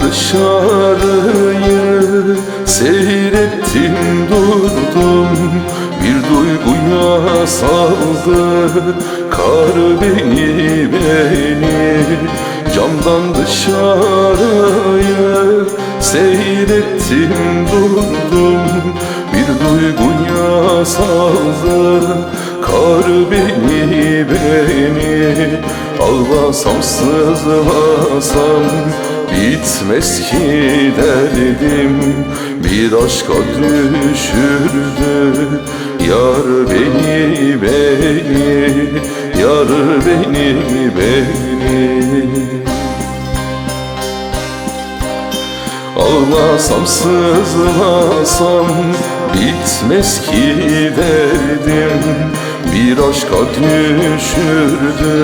dışarıyı Seyrettim durdum. Bir duyguya saldı Kar beni beni. Camdan dışarıyı Seyrettim durdum. Bir duyguya saldı Kar beni beni. Ağlasam sızlasam Bitmez ki derdim Bir aşka düşürdü. Yar beni beni Yar beni beni. Ağlasam sızlasam bitmez ki derdim Bir aşka düşürdü.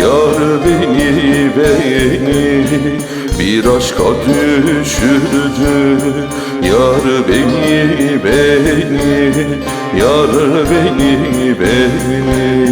Yar beni beni Bir aşka düşürdü. Yar beni beni. Yar beni beni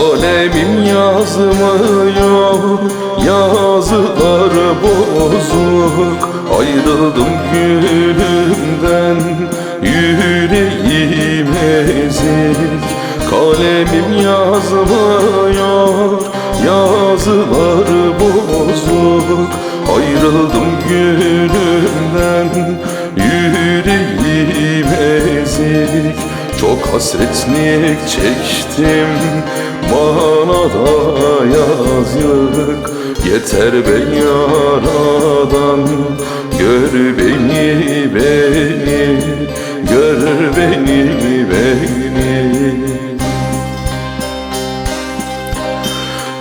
Kalemim yazmıyor Yazılar bozuk. Ayrıldım gülümden Yüreğim ezik. Kalemim yazmıyor Yazılar bozuk. Ayrıldım gülümden Yüreğim ezik çok hasretlik çektim. Bana da yazık. Yeter be yaradan. Gör beni beni. Gör beni beni.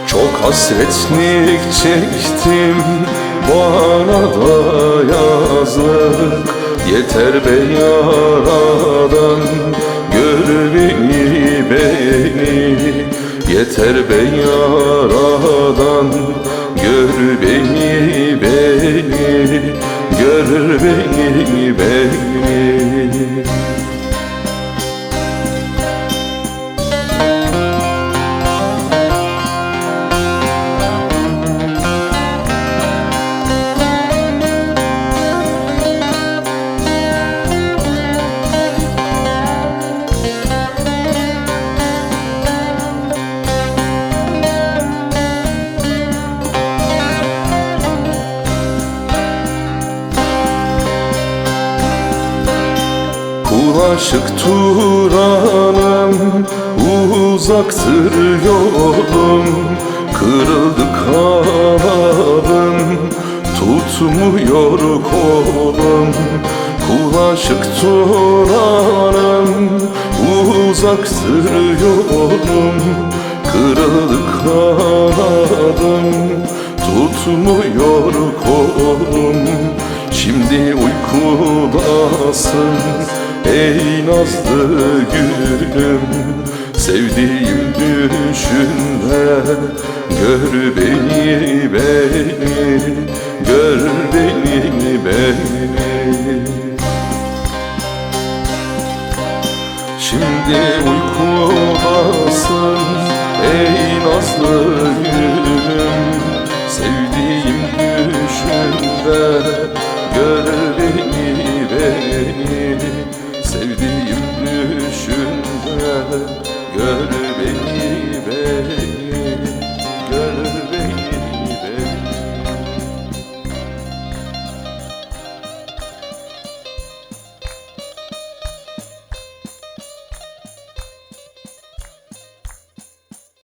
Çok hasretlik çektim. Bana da yazık. Yeter be yaradan Yeter be yaradan Gör beni beni Gör beni beni Ulaşık Turan'ım Uzaktır yolum. Kırıldı kanalım Tutmuyor kolum. Kulaşık Turan'ım Uzaktır yolum. Kırıldı kanalım Tutmuyor kolum. Şimdi uykudasın Ey nazlı gülüm Sevdiğim düşünme Gör beni beni Gör beni beni. Şimdi uykudasın Ey nazlı gülüm